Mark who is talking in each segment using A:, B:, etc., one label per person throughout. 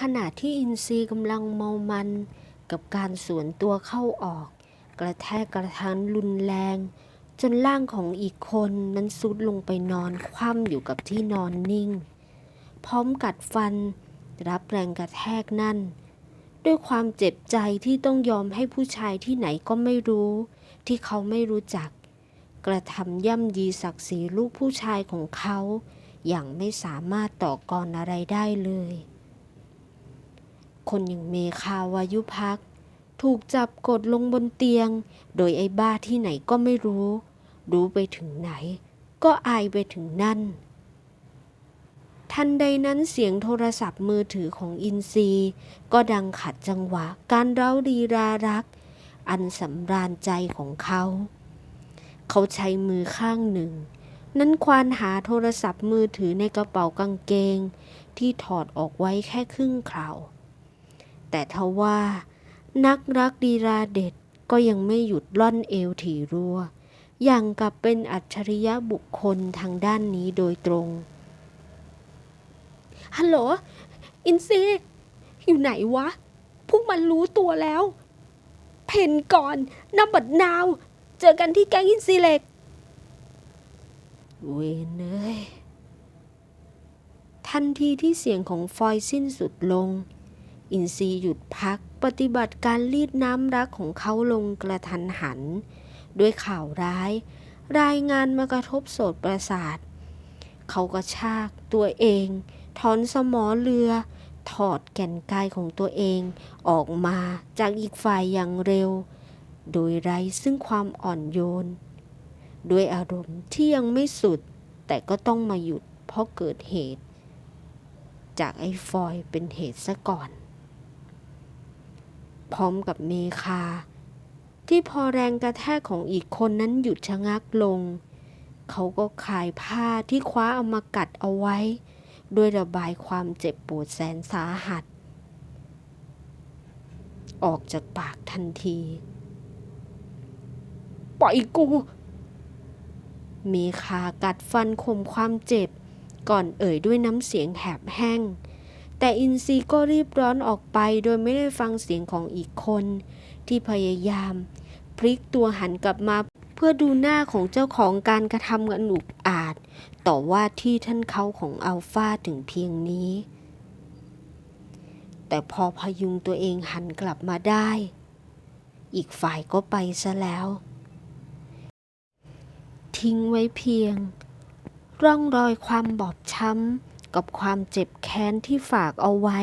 A: ขณะที่อินซีกำลังเมามันกับการสวนตัวเข้าออก กระแทกกระทันรุนแรง จนร่างของอีกคนนั้นซุดลงไปนอนคว่ำอยู่กับที่นอนนิ่ง พร้อมกัดฟัน รับแรงกระแทกนั่น ด้วยความเจ็บใจที่ต้องยอมให้ผู้ชายที่ไหนก็ไม่รู้ ที่เขาไม่รู้จัก กระทำย่ำยีศักดิ์ศรีลูกผู้ชายของเขา อย่างไม่สามารถต่อกรอะไรได้เลย คนอย่างเมคาวายุพัก ถูกจับกดลงบนเตียง โดยไอ้บ้าที่ไหนก็ไม่รู้ รู้ไปถึงไหน ก็อายไปถึงนั่น ทันใดนั้นเสียงโทรศัพท์มือถือของอินซีก็ดังขัดจังหวะการเร้าดีรารัก อันสำราญใจของเขา เขาใช้มือข้างหนึ่ง นั้นควานหาโทรศัพท์มือถือในกระเป๋ากางเกงที่ถอดออกไว้แค่ครึ่งคราว แต่ทว่า นักรักดีราเด็ดก็ยังไม่หยุดล่อนเอวถี่รัว อย่างกับเป็นอัจฉริยะบุคคลทางด้านนี้โดยตรง ฮัลโหล อินซีอยู่ไหนวะ พวกมันรู้ตัวแล้ว เพนก่อนนับบัดนาว เจอกันที่แก๊งอินซีเล็ก เวนเอ้ยทันทีที่เสียงของฟอยสิ้นสุดลง อินซีหยุดพักปฏิบัติการรีดน้ำรักของเขาลงกระทันหัน ด้วยข่าวร้าย รายงานมากระทบโสดประสาท เขาก็ชากตัวเอง ถอนสมอเรือ ถอดแก่นกายของตัวเองออกมาจากอีกฝ่ายอย่างเร็ว โดยไร้ซึ่งความอ่อนโยน ด้วยอารมณ์ที่ยังไม่สุด แต่ก็ต้องมาหยุดเพราะเกิดเหตุ จากไอ้ฟอยเป็นเหตุซะก่อน พร้อมกับเมคา ที่พอแรงกระแทกของอีกคนนั้นหยุดชะงักลง เขาก็คลายผ้าที่คว้าเอามากัดเอาไว้ ด้วยระบายความเจ็บปวดแสนสาหัส ออกจากปากทันทีปล่อยกู เมคากัดฟันข่มความเจ็บ ก่อนเอ่ยด้วยน้ำเสียงแหบแห้ง แต่อินซีก็รีบร้อนออกไปโดยไม่ได้ฟังเสียงของอีกคน ที่พยายาม พลิกตัวหันกลับมาเพื่อดูหน้าของเจ้าของการกระทำอันอุกอาจ ต่อว่าที่ท่านเขาของอัลฟาถึงเพียงนี้ แต่พอพยุงตัวเองหันกลับมาได้ อีกฝ่ายก็ไปซะแล้ว ทิ้งไว้เพียง ร่องรอยความบอบช้ำ กับความเจ็บแค้นที่ฝากเอาไว้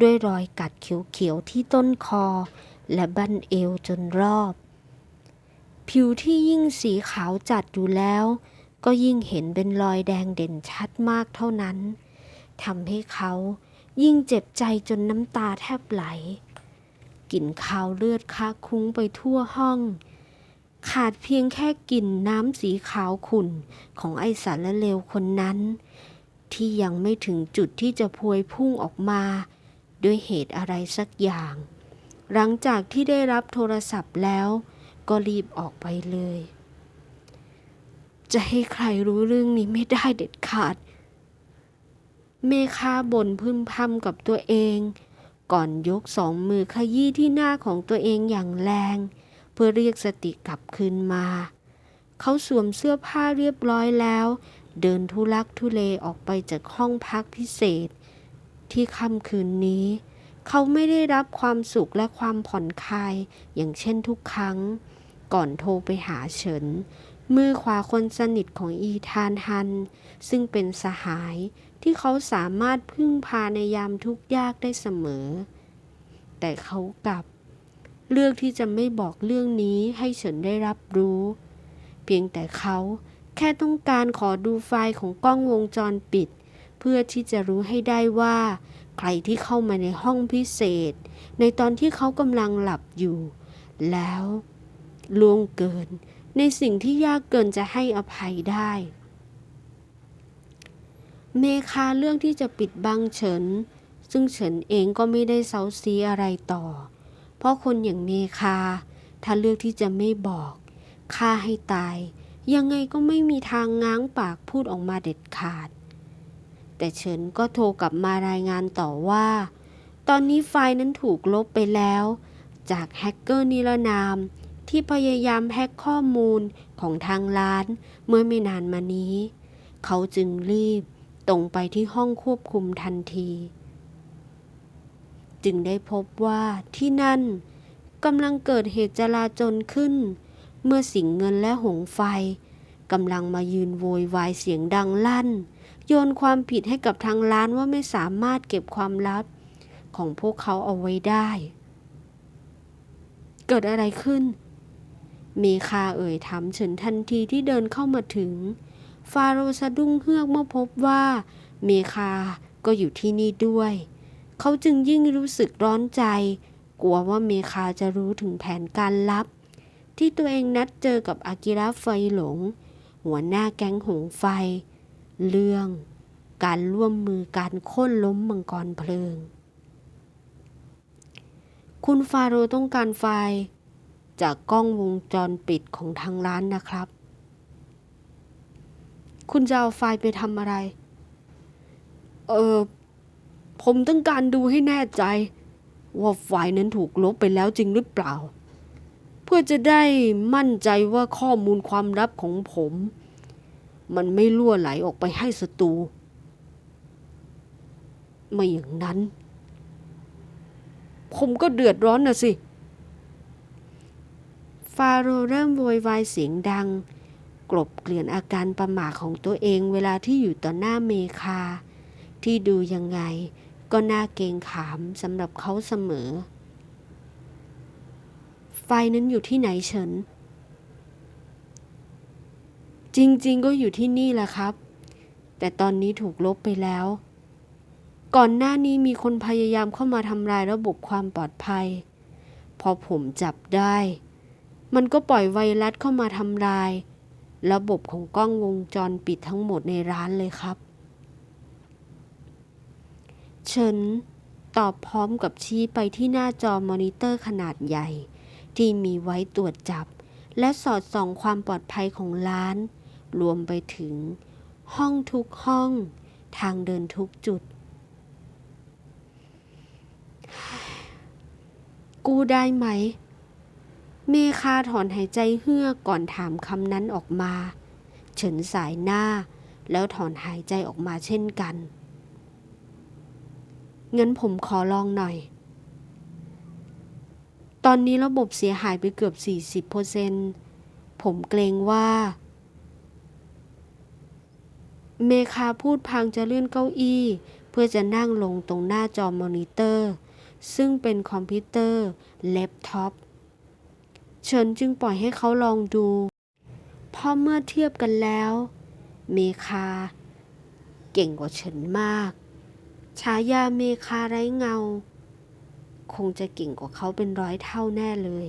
A: ด้วยรอยกัดเขียวๆที่ต้นคอ และบั้นเอวจนรอบ ผิวที่ยิ่งสีขาวจัดอยู่แล้ว ก็ยิ่งเห็นเป็นรอยแดงเด่นชัดมากเท่านั้นทำให้เขายิ่งเจ็บใจจนน้ำตาแทบไหลกลิ่นคาวเลือดค้าคุ้งไปทั่วห้อง ขาดเพียงแค่กลิ่นน้ำสีขาวขุ่นของไอสารเลวคนนั้น ที่ยังไม่ถึงจุดที่จะพวยพุ่งออกมา ด้วยเหตุอะไรสักอย่าง หลังจากที่ได้รับโทรศัพท์แล้ว ก็รีบออกไปเลย จะให้ใครรู้เรื่องนี้ไม่ได้เด็ดขาด เมคาบ่นพึมพำกับตัวเอง ก่อนยกสองมือขยี้ที่หน้าของตัวเองอย่างแรง เพื่อเรียกสติกลับคืนมา เขาสวมเสื้อผ้าเรียบร้อยแล้ว เดินทุลักทุเลออกไปจากห้องพักพิเศษ ที่ค่ำคืนนี้ เขาไม่ได้รับความสุขและความผ่อนคลายอย่างเช่นทุกครั้ง ก่อนโทรไปหาเฉิน มือขวาคนสนิทของอีธานฮัน ซึ่งเป็นสหายที่เขาสามารถพึ่งพาในยามทุกข์ยากได้เสมอ แต่เขากลับ เลือกที่จะไม่บอกเรื่องนี้ให้เฉินได้รับรู้ เพียงแต่เขา แค่ต้องการขอดูไฟล์ของกล้องวงจรปิด เพื่อที่จะรู้ให้ได้ว่า ใครที่เข้ามาในห้องพิเศษ ในตอนที่เขากำลังหลับอยู่ แล้วล่วงเกิน ในสิ่งที่ยากเกินจะให้อภัยได้ เมคาเรื่องที่จะปิดบังเฉิน ซึ่งเฉินเองก็ไม่ได้เซาซีอะไรต่อ เพราะคนอย่างเมคา ถ้าเลือกที่จะไม่บอกฆ่าให้ตาย ยังไงก็ไม่มีทางง้างปากพูดออกมาเด็ดขาด แต่เฉินก็โทรกลับมารายงานต่อว่า ตอนนี้ไฟล์นั้นถูกลบไปแล้ว จากแฮกเกอร์นิรนาม ที่พยายามแฮกข้อมูลของทางร้านเมื่อไม่นานมานี้ เขาจึงรีบตรงไปที่ห้องควบคุมทันที จึงได้พบว่าที่นั่นกำลังเกิดเหตุจลาจลขึ้น เมื่อสิงเงินและหงไฟกำลังมายืนโวยวายเสียงดังลั่น โยนความผิดให้กับทางร้านว่าไม่สามารถเก็บความลับ ของพวกเขาเอาไว้ได้ เกิดอะไรขึ้น เมคาเอ่ยถามเฉินทันทีที่เดินเข้ามาถึง ฟาโรสะดุ้งเฮือกเมื่อพบว่า เมคาก็อยู่ที่นี่ด้วย เขาจึงยิ่งรู้สึกร้อนใจ กลัวว่าเมคาจะรู้ถึงแผนการลับ ที่ตัวเองนัดเจอกับอากิระไฟหลง หัวหน้าแก๊งหงไฟ เรื่องการร่วมมือการโค่นล้มมังกรเพลิง คุณฟาโรต้องการไฟล์จากกล้องวงจรปิดของทางร้านนะครับ คุณจะเอาไฟล์ไปทำอะไร เออ ผมต้องการดูให้แน่ใจ ว่าไฟล์นั้นถูกลบไปแล้วจริงหรือเปล่า พื่อจะได้มั่นใจว่าข้อมูลความลับของผม มันไม่ล่วไหลออกไปให้ศัตรูไม่อย่างนั้น ผมก็เดือดร้อนนะสิ ฟาโรเริ่มโวยวายเสียงดัง กลบเกลื่อนอาการประหม่าของตัวเองเวลาที่อยู่ต่อหน้าเมคา ที่ดูยังไงก็น่าเกงขามสำหรับเขาเสมอ ไฟนั้นอยู่ที่ไหนเฉิน จริงๆก็อยู่ที่นี่แหละครับ แต่ตอนนี้ถูกลบไปแล้ว ก่อนหน้านี้มีคนพยายามเข้ามาทำลายระบบความปลอดภัย พอผมจับได้ มันก็ปล่อยไวรัสเข้ามาทำลาย ระบบของกล้องวงจรปิดทั้งหมดในร้านเลยครับ เฉินตอบพร้อมกับชี้ไปที่หน้าจอมอนิเตอร์ขนาดใหญ่ ที่มีไว้ตรวจจับ และสอดส่องความปลอดภัยของร้าน รวมไปถึง ห้องทุกห้อง ทางเดินทุกจุด กูได้ไหม เมคาถอนหายใจเฮือกก่อนถามคำนั้นออกมา เฉินสายหน้า แล้วถอนหายใจออกมาเช่นกันงั้นผมขอลองหน่อย ตอนนี้ระบบเสียหายไปเกือบ 40%ผมเกรงว่า เมคาพูดพังจะเลื่อนเก้าอี้ เพื่อจะนั่งลงตรงหน้าจอมอนิเตอร์ ซึ่งเป็นคอมพิวเตอร์แล็ปท็อปเฉินจึงปล่อยให้เขาลองดู เพราะเมื่อเทียบกันแล้ว เมคา เก่งกว่าเฉินมาก ฉายาเมคาไร้เงา คงจะเก่งกว่าเขาเป็นร้อยเท่าแน่เลย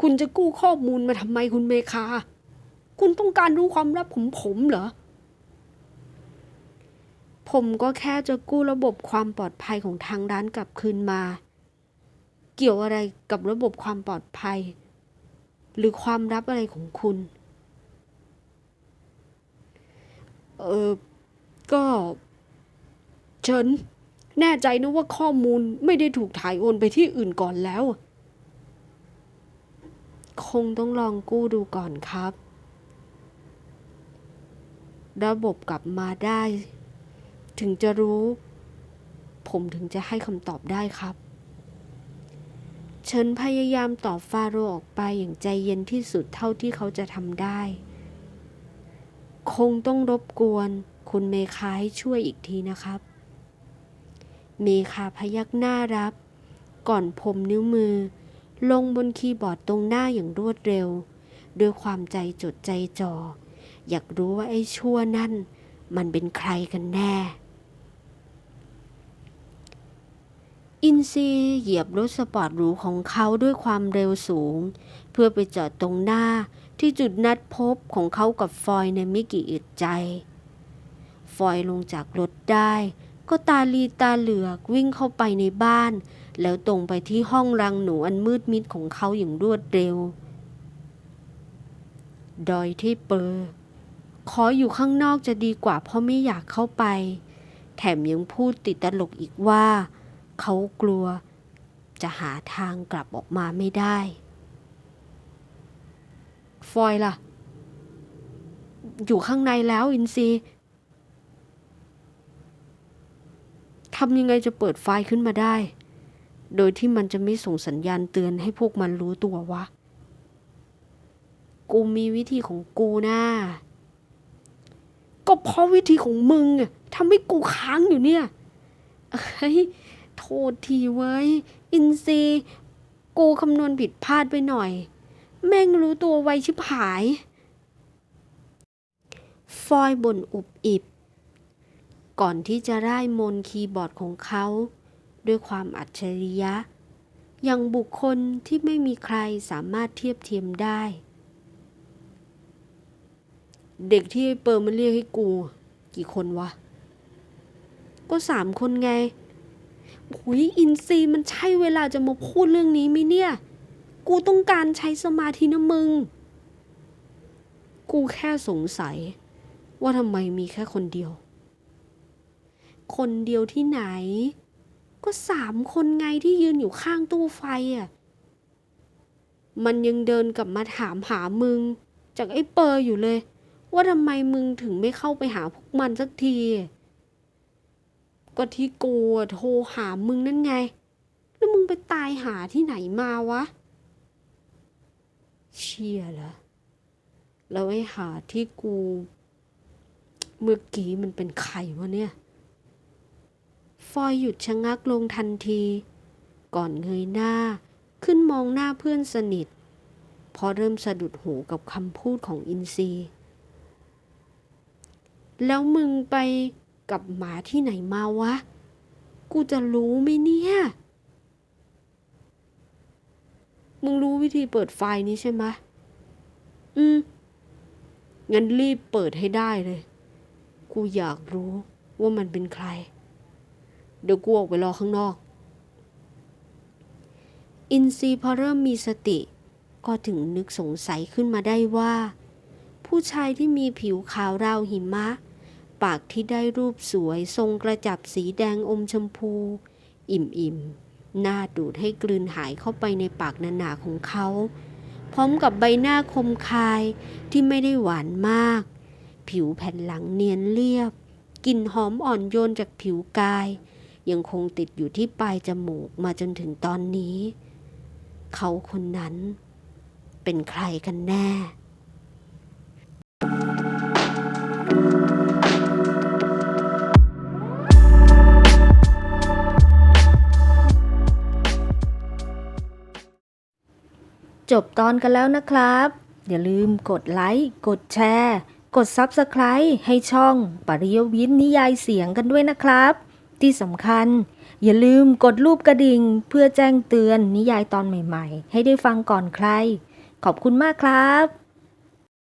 A: คุณจะกู้ข้อมูลมาทำไมคุณเมคา คุณต้องการรู้ความลับของผมเหรอ ผมก็แค่จะกู้ระบบความปลอดภัยของทางร้านกลับคืนมา เกี่ยวอะไรกับระบบความปลอดภัย หรือความลับอะไรของคุณ เออก็ฉิน แน่ใจนะว่าข้อมูลไม่ได้ถูกถ่ายโอนไปที่อื่นก่อนแล้ว คงต้องลองกู้ดูก่อนครับ ระบบกลับมาได้ ถึงจะรู้ ผมถึงจะให้คำตอบได้ครับเฉินพยายามตอบฟาโรห์ออกไปอย่างใจเย็นที่สุดเท่าที่เขาจะทำได้ คงต้องรบกวน คุณเมคาให้ช่วยอีกทีนะครับ เมคาพยักหน้ารับ ก่อนพมนิ้วมือ ลงบนคีย์บอร์ดตรงหน้าอย่างรวดเร็ว ด้วยความใจจดใจจ่อ อยากรู้ว่าไอ้ชั่วนั่น มันเป็นใครกันแน่ อินซีเหยียบรถสปอร์ตหรูของเขาด้วยความเร็วสูง เพื่อไปจอดตรงหน้าที่จุดนัดพบของเขากับฟอยในไม่กี่อึดใจ ฟอยลงจากรถได้ ก็ตาลีตาเหลือกวิ่งเข้าไปในบ้าน แล้วตรงไปที่ห้องรังหนูอันมืดมิดของเขาอย่างรวดเร็ว ดอยที่เปอร์ขออยู่ข้างนอกจะดีกว่าเพราะไม่อยากเข้าไป แถมยังพูดติดตลกอีกว่า เขากลัว จะหาทางกลับออกมาไม่ได้ ฟอยล่ะ อยู่ข้างในแล้วอินซี ทำยังไงจะเปิดไฟขึ้นมาได้ โดยที่มันจะไม่ส่งสัญญาณเตือนให้พวกมันรู้ตัววะ กูมีวิธีของกูนะก็เพราะวิธีของมึงอะทำให้กูค้างอยู่เนี่ยเฮ้ยโทษทีเว้ย อินซีกูคำนวณผิดพลาดไปหน่อย แม่งรู้ตัวไวชิบหาย ฟอยบ่นอุบอิบ ก่อนที่จะได้มนคีย์บอร์ดของเขา ด้วยความอัจฉริยะ อย่างบุคคลที่ไม่มีใครสามารถเทียบเทียมได้ เด็กที่เปิร์มันเรียกให้กู กี่คนวะ ก็สามคนไงหุยอินซีมันใช่เวลาจะมาพูดเรื่องนี้ไหมเนี่ย กูต้องการใช้สมาธินะมึง กูแค่สงสัย ว่าทำไมมีแค่คนเดียว คนเดียวที่ไหน ก็สามคนไงที่ยืนอยู่ข้างตู้ไฟอะ มันยังเดินกลับมาถามหามึง จากไอ้เปอร์อยู่เลย ว่าทำไมมึงถึงไม่เข้าไปหาพวกมันสักที ก็ที่กูโทรหามึงนั่นไง แล้วมึงไปตายหาที่ไหนมาวะ เชี่ยละแล้วไอ้หาที่กู เมื่อกี้มันเป็นใครวะเนี่ย ฟอยหยุดชะงักลงทันที ก่อนเงยหน้า ขึ้นมองหน้าเพื่อนสนิท พอเริ่มสะดุดหูกับคำพูดของอินซีแล้วมึงไปกับหมาที่ไหนมาวะ กูจะรู้ไหมเนี่ย มึงรู้วิธีเปิดไฟนี้ใช่ไหมอืม งั้นรีบเปิดให้ได้เลย กูอยากรู้ว่ามันเป็นใคร เดี๋ยวกูออกไปรอข้างนอก อินซีพอเริ่มมีสติ ก็ถึงนึกสงสัยขึ้นมาได้ว่า ผู้ชายที่มีผิวขาวราวหิมะ ปากที่ได้รูปสวยทรงกระจับสีแดงอมชมพู อิ่มอิ่มๆน่าดูดให้กลืนหายเข้าไปในปากหนาๆของเขาพร้อมกับใบหน้าคมคายที่ไม่ได้หวานมาก ผิวแผ่นหลังเนียนเรียบ กลิ่นหอมอ่อนโยนจากผิวกาย ยังคงติดอยู่ที่ปลายจมูกมาจนถึงตอนนี้ เขาคนนั้นเป็นใครกันแน่จบตอนกันแล้วนะครับ อย่าลืมกดไลค์ กดแชร์ กด Subscribe ให้ช่อง ปริยวิทย์นิยายเสียงกันด้วยนะครับ ที่สำคัญ อย่าลืมกดรูปกระดิ่ง เพื่อแจ้งเตือนนิยายตอนใหม่ๆ ให้ได้ฟังก่อนใคร ขอบคุณมากครับ